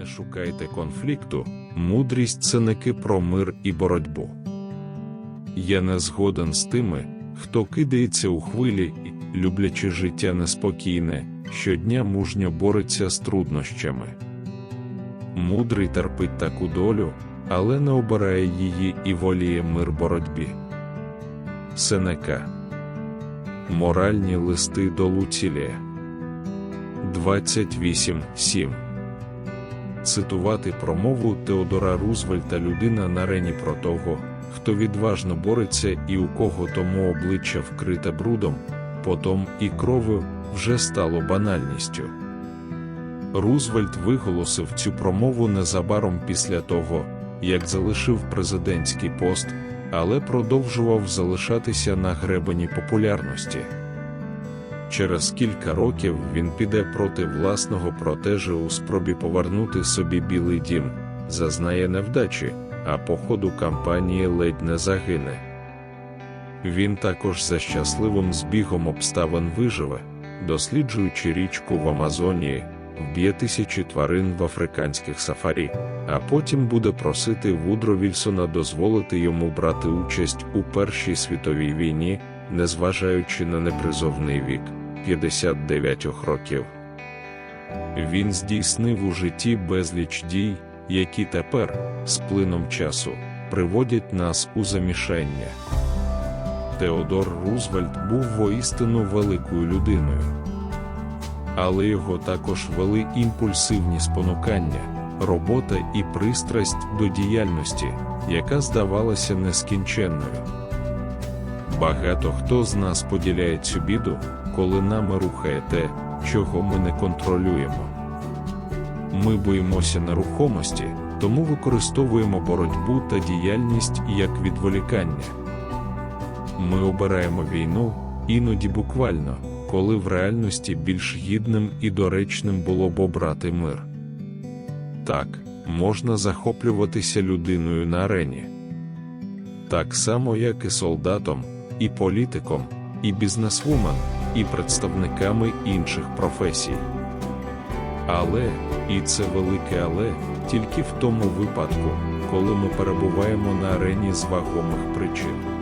Не шукайте конфлікту, мудрість це не про мир і боротьбу. Я не згоден з тими, хто кидається у хвилі люблячи життя неспокійне, щодня мужньо бореться з труднощами. Мудрий терпить таку долю, але не обирає її і воліє мир боротьбі. Сенека Моральні листи до Луцілія 28.7 Цитувати промову Теодора Рузвельта людина на арені про того, хто відважно бореться і у кого тому обличчя вкрите брудом, потом і кров'ю вже стало банальністю. Рузвельт виголосив цю промову незабаром після того, як залишив президентський пост, але продовжував залишатися на гребені популярності. Через кілька років він піде проти власного протежа у спробі повернути собі Білий дім, зазнає невдачі, а по ходу кампанії ледь не загине. Він також за щасливим збігом обставин виживе, досліджуючи річку в Амазонії, вб'є тисячі тварин в африканських сафарі, а потім буде просити Вудро Вільсона дозволити йому брати участь у Першій світовій війні, незважаючи на непризовний вік 59 років. Він здійснив у житті безліч дій, які тепер, з плином часу, приводять нас у замішання. Теодор Рузвельт був воістину великою людиною. Але його також вели імпульсивні спонукання, робота і пристрасть до діяльності, яка здавалася нескінченною. Багато хто з нас поділяє цю біду, коли нами рухає те, чого ми не контролюємо. Ми боїмося нерухомості, тому використовуємо боротьбу та діяльність як відволікання. Ми обираємо війну, іноді буквально, коли в реальності більш гідним і доречним було б обрати мир. Так, можна захоплюватися людиною на арені. Так само, як і солдатом, і політиком, і бізнесвумен, і представниками інших професій. Але, і це велике але, тільки в тому випадку, коли ми перебуваємо на арені з вагомих причин.